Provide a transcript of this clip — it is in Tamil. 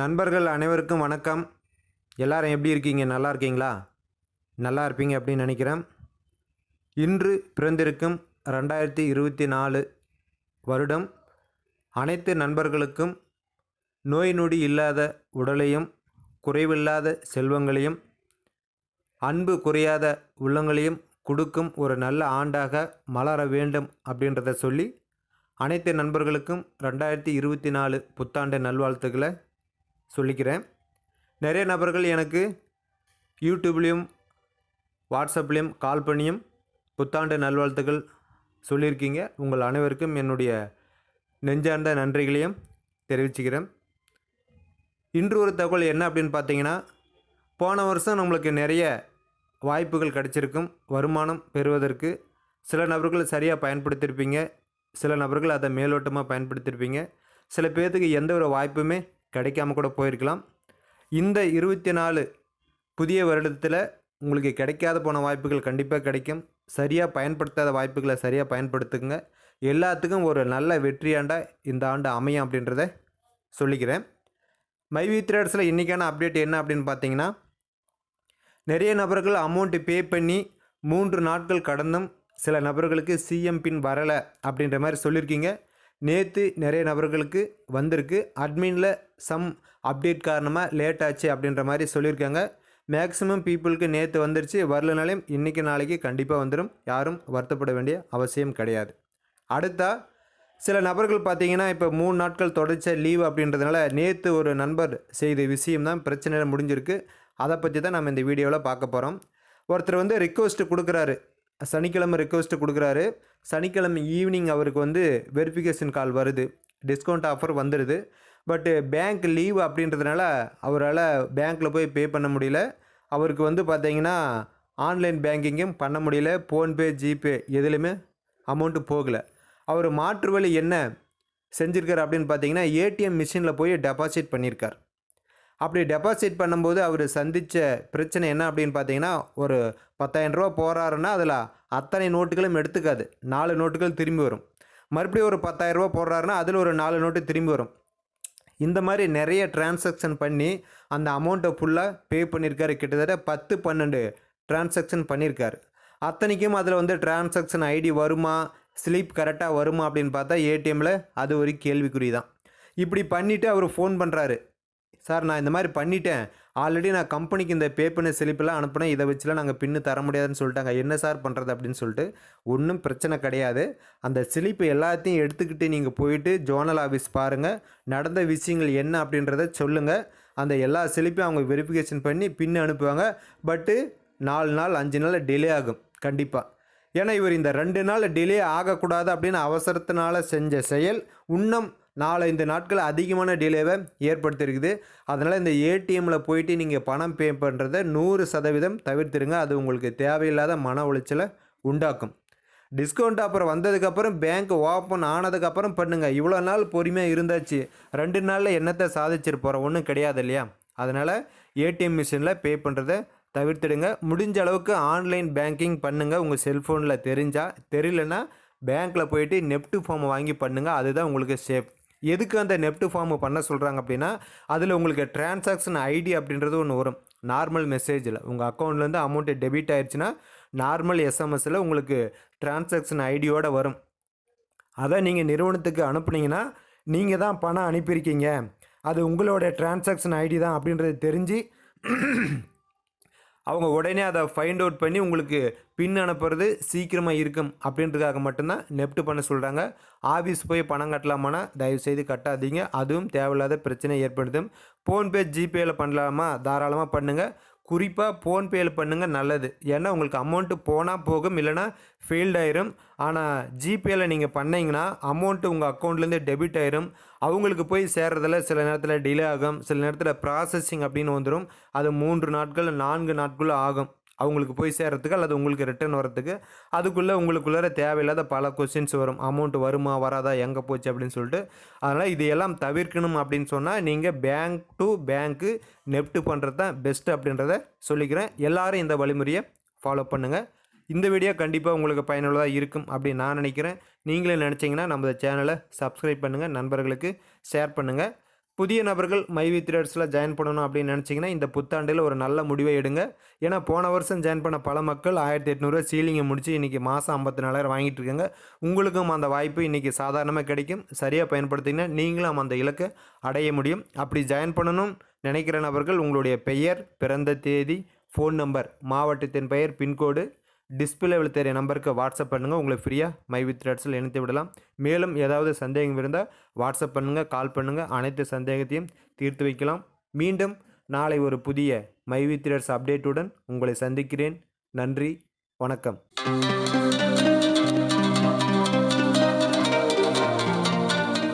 நண்பர்கள் அனைவருக்கும் வணக்கம். எல்லாரும் எப்படி இருக்கீங்க? நல்லா இருக்கீங்களா? நல்லா இருப்பீங்க அப்படின்னு நினைக்கிறேன். இன்று பிறந்திருக்கும் ரெண்டாயிரத்தி இருபத்தி நாலு வருடம் அனைத்து நண்பர்களுக்கும் நோய் நொடி இல்லாத உடலையும் குறைவில்லாத செல்வங்களையும் அன்பு குறையாத உள்ளங்களையும் கொடுக்கும் ஒரு நல்ல ஆண்டாக மலர வேண்டும் அப்படின்றத சொல்லி அனைத்து நண்பர்களுக்கும் ரெண்டாயிரத்தி இருபத்தி நாலு புத்தாண்டு நல்வாழ்த்துக்களை சொல்லிக்கிறேன். நிறைய நபர்கள் எனக்கு யூடியூப்லேயும் வாட்ஸ்அப்லேயும் கால் பண்ணியும் புத்தாண்டு நல்வாழ்த்துக்கள் சொல்லியிருக்கீங்க. உங்கள் அனைவருக்கும் என்னுடைய நெஞ்சார்ந்த நன்றிகளையும் தெரிவிச்சுக்கிறேன். இன்று ஒரு தகவல் என்ன அப்படின்னு பார்த்தீங்கன்னா போன வருஷம் நம்மளுக்கு நிறைய வாய்ப்புகள் கிடைச்சிருக்கும். வருமானம் பெறுவதற்கு சில நபர்கள் சரியாக பயன்படுத்தியிருப்பீங்க. சில நபர்கள் அதை மேலோட்டமாக பயன்படுத்தியிருப்பீங்க. சில பேர்த்துக்கு எந்த ஒரு வாய்ப்புமே கிடைக்காம கூட போயிருக்கலாம். இந்த இருபத்தி நாலு புதிய வருடத்தில் உங்களுக்கு கிடைக்காத போன வாய்ப்புகள் கண்டிப்பாக கிடைக்கும். சரியாக பயன்படுத்தாத வாய்ப்புகளை சரியாக பயன்படுத்துங்க. எல்லாத்துக்கும் ஒரு நல்ல வெற்றியாண்டாக இந்த ஆண்டு அமையும் அப்படின்றத சொல்லிக்கிறேன். மைவி த்ரேட்ஸில் இன்றைக்கான அப்டேட் என்ன அப்படின்னு பார்த்தீங்கன்னா நிறைய நபர்கள் அமௌண்ட்டு பே பண்ணி மூன்று நாட்கள் கடந்தும் சில நபர்களுக்கு சிஎம் பின் வரலை அப்படின்ற மாதிரி சொல்லியிருக்கீங்க. நேற்று நிறைய நபர்களுக்கு வந்திருக்கு. அட்மினில் சம் அப்டேட் காரணமாக லேட் ஆச்சு அப்படின்ற மாதிரி சொல்லியிருக்காங்க. மேக்ஸிமம் பீப்புளுக்கு நேற்று வந்துருச்சு வரலனாலையும் இன்றைக்கி நாளைக்கு கண்டிப்பாக வந்துடும் யாரும் வருத்தப்பட வேண்டிய அவசியம் கிடையாது. அடுத்தா சில நபர்கள் பார்த்தீங்கன்னா இப்போ மூணு நாட்கள் தொடர்ச்ச லீவ் அப்படின்றதுனால நேற்று ஒரு நண்பர் செய்த விஷயம் தான் பிரச்சனையில் முடிஞ்சிருக்கு. அதை பற்றி தான் நம்ம இந்த வீடியோவில் பார்க்க போகிறோம் ஒருத்தர் வந்து ரிக்வஸ்ட்டு கொடுக்குறாரு. சனிக்கிழமை ரிக்வஸ்ட்டு கொடுக்குறாரு. சனிக்கிழமை ஈவினிங் அவருக்கு வந்து வெரிஃபிகேஷன் கால் வருது. டிஸ்கவுண்ட் ஆஃபர் வந்துடுது பட்டு பேங்க் லீவ் அப்படின்றதுனால அவரால் பேங்க்கில் போய் பே பண்ண முடியல. அவருக்கு வந்து பார்த்தீங்கன்னா ஆன்லைன் பேங்கிங்கும் பண்ண முடியல. ஃபோன்பே ஜிபே எதுலேயுமே அமௌண்ட்டு போகலை. அவர் மாற்று வழி என்ன செஞ்சுருக்கார் அப்படின்னு பார்த்தீங்கன்னா ஏடிஎம் மிஷினில் போய் டெபாசிட் பண்ணியிருக்கார் அப்படி டெபாசிட் பண்ணும்போது அவர் சந்தித்த பிரச்சனை என்ன அப்படின்னு பார்த்தீங்கன்னா ஒரு பத்தாயிரம் ரூபா போடுறாருன்னா அதில் அத்தனை நோட்டுகளும் எடுத்துக்காது. நாலு நோட்டுகள் திரும்பி வரும். மறுபடியும் ஒரு பத்தாயிரம் ரூபா போடுறாருன்னா அதில் ஒரு நாலு நோட்டு திரும்பி வரும். இந்த மாதிரி நிறைய டிரான்சாக்ஷன் பண்ணி அந்த அமௌண்ட்டை ஃபுல்லாக பே பண்ணியிருக்காரு கிட்டத்தட்ட பத்து பன்னெண்டு டிரான்சாக்ஷன் பண்ணியிருக்காரு அத்தனைக்கும் அதில் வந்து டிரான்சாக்ஷன் ஐடி வருமா ஸ்லீப் கரெக்டாக வருமா அப்படின்னு பார்த்தா ஏடிஎம்மில் அது ஒரு கேள்விக்குறி தான். இப்படி பண்ணிவிட்டு அவர் ஃபோன் பண்ணுறாரு சார் நான் இந்த மாதிரி பண்ணிட்டேன். ஆல்ரெடி நான் கம்பெனிக்கு இந்த பே பண்ண செலிப்பெல்லாம் அனுப்புனேன். இதை வச்சுலாம் நாங்கள் பின்னு தர முடியாதுன்னு சொல்லிட்டாங்க. என்ன சார் பண்ணுறது அப்படின்னு சொல்லிட்டு ஒன்றும் பிரச்சனை கிடையாது. அந்த ஸ்லிப்பு எல்லாத்தையும் எடுத்துக்கிட்டு நீங்கள் போயிட்டு ஜோனல் ஆஃபீஸ் பாருங்கள் நடந்த விஷயங்கள் என்ன அப்படின்றத சொல்லுங்கள் அந்த எல்லா சிலிப்பையும் அவங்க வெரிஃபிகேஷன் பண்ணி பின்னு அனுப்புவாங்க. பட்டு நாலு நாள் அஞ்சு நாள் டிலே ஆகும். கண்டிப்பாக ஏன்னா இவர் இந்த ரெண்டு நாள் டிலே ஆகக்கூடாது அப்படின்னு அவசரத்தினால செஞ்ச செயல். இன்னும் நாலஞ்சு நாட்கள் அதிகமான டிலேவை ஏற்படுத்தியிருக்குது. அதனால் இந்த ஏடிஎம்மில் போயிட்டு நீங்கள் பணம் பே பண்ணுறதை நூறு சதவீதம் தவிர்த்துருங்க. அது உங்களுக்கு தேவையில்லாத மன உளைச்சலை உண்டாக்கும். டிஸ்கவுண்ட் அப்புறம் வந்ததுக்கப்புறம் பேங்க் ஓப்பன் ஆனதுக்கப்புறம் பண்ணுங்கள் இவ்வளோ நாள் பொறுமையாக இருந்தாச்சு. ரெண்டு நாளில் என்னத்தை சாதிச்சிட்டு போகிறோம் ஒன்றும் கிடையாது இல்லையா? அதனால் ஏடிஎம் மிஷினில் பே பண்ணுறத தவிர்த்துடுங்க. முடிஞ்ச அளவுக்கு ஆன்லைன் பேங்கிங் பண்ணுங்கள் உங்கள் செல்ஃபோனில் தெரிஞ்சால் தெரியலன்னா பேங்க்கில் போயிட்டு நெப்டு ஃபார்மை வாங்கி பண்ணுங்கள் அதுதான் உங்களுக்கு சேஃப் எதுக்கு அந்த நெப்டு ஃபார்ம் பண்ண சொல்கிறாங்க அப்படின்னா அதில் உங்களுக்கு டிரான்சாக்ஷன் ஐடி அப்படின்றது ஒன்று வரும். நார்மல் மெசேஜில் உங்கள் அக்கௌண்ட்லேருந்து அமௌண்ட்டு டெபிட் ஆயிடுச்சுன்னா நார்மல் எஸ்எம்எஸில் உங்களுக்கு டிரான்சாக்ஷன் ஐடியோடு வரும். அதை நீங்கள் நிறுவனத்துக்கு அனுப்புனீங்கன்னா நீங்கள் தான் பணம் அனுப்பியிருக்கீங்க. அது உங்களோட டிரான்சாக்ஷன் ஐடி தான் அப்படின்றது தெரிஞ்சு அவங்க உடனே அதை ஃபைண்ட் அவுட் பண்ணி உங்களுக்கு பின் அனுப்புறது சீக்கிரமாக இருக்கும் அப்படின்றதுக்காக மட்டும்தான் நெப்ட் பண்ண சொல்கிறாங்க ஆஃபீஸ் போய் பணம் கட்டலாமான்னா தயவுசெய்து கட்டாதீங்க. அதுவும் தேவையில்லாத பிரச்சனை ஏற்படுத்தும். ஃபோன்பே ஜிபேயில் பண்ணலாமா? தாராளமாக பண்ணுங்கள் குறிப்பாக ஃபோன்பேயில் பண்ணுங்கள் நல்லது. ஏன்னா உங்களுக்கு அமௌண்ட்டு போனால் போகும் இல்லைனா ஃபெயில்ட் ஆயிரும். ஆனால் ஜிபேயில் நீங்கள் பண்ணிங்கன்னா அமௌண்ட்டு உங்கள் அக்கௌண்ட்லேருந்து டெபிட் ஆயிரும். அவங்களுக்கு போய் சேர்றதில் சில நேரத்தில் டிலே ஆகும். சில நேரத்தில் ப்ராசஸிங் அப்படின்னு வந்துடும் அது மூன்று நாட்கள் நான்கு நாட்கள் ஆகும். அவங்களுக்கு போய் சேர்கிறதுக்கு அல்லது உங்களுக்கு ரிட்டர்ன் வரத்துக்கு அதுக்குள்ளே உங்களுக்குள்ளார தேவையில்லாத பல கொஸ்டின்ஸ் வரும். அமௌண்ட் வருமா வராதா எங்கே போச்சு அப்படின்னு சொல்லிட்டு. அதனால் இதையெல்லாம் தவிர்க்கணும் அப்படின்னு சொன்னால் நீங்கள் பேங்க் டு பேங்க்கு நெஃப்ட் பண்ணுறது தான் பெஸ்ட்டு அப்படின்றத சொல்லிக்கிறேன். எல்லோரும் இந்த வழிமுறையை ஃபாலோ பண்ணுங்கள் இந்த வீடியோ கண்டிப்பாக உங்களுக்கு பயனுள்ளதாக இருக்கும் அப்படின்னு நான் நினைக்கிறேன். நீங்களே நினச்சிங்கன்னா நம்ம சேனலை சப்ஸ்கிரைப் பண்ணுங்கள் நண்பர்களுக்கு ஷேர் பண்ணுங்கள் புதிய நபர்கள் மைவி த்ரெட்ஸில் ஜாயின் பண்ணணும் அப்படின்னு நினச்சிங்கன்னா இந்த புத்தாண்டில் ஒரு நல்ல முடிவை எடுங்க. ஏன்னா போன வருஷம் ஜாயின் பண்ண பல மக்கள் ஆயிரத்தி எட்நூறுவா சீலிங்கை முடித்து இன்றைக்கி மாதம் ஐம்பத்தி நாலாயிரம் வாங்கிட்டு இருக்காங்க. உங்களுக்கும் அந்த வாய்ப்பு இன்றைக்கி சாதாரணமாக கிடைக்கும். சரியாக பயன்படுத்திங்கன்னா நீங்களும் அந்த இலக்கை அடைய முடியும். அப்படி ஜாயின் பண்ணணும் நினைக்கிற நபர்கள் உங்களுடைய பெயர் பிறந்த தேதி ஃபோன் நம்பர் மாவட்டத்தின் பெயர் பின்கோடு டிஸ்பிளேவில் தெரிய நம்பருக்கு வாட்ஸ்அப் பண்ணுங்கள் உங்களை ஃப்ரீயாக மை வித் ரெட்ஸில் இணைத்து விடலாம். மேலும் ஏதாவது சந்தேகம் இருந்தால் வாட்ஸ்அப் பண்ணுங்கள் கால் பண்ணுங்கள் அனைத்து சந்தேகத்தையும் தீர்த்து வைக்கலாம். மீண்டும் நாளை ஒரு புதிய மை வித் ரெட்ஸ் அப்டேட்டுடன் உங்களை சந்திக்கிறேன். நன்றி வணக்கம்.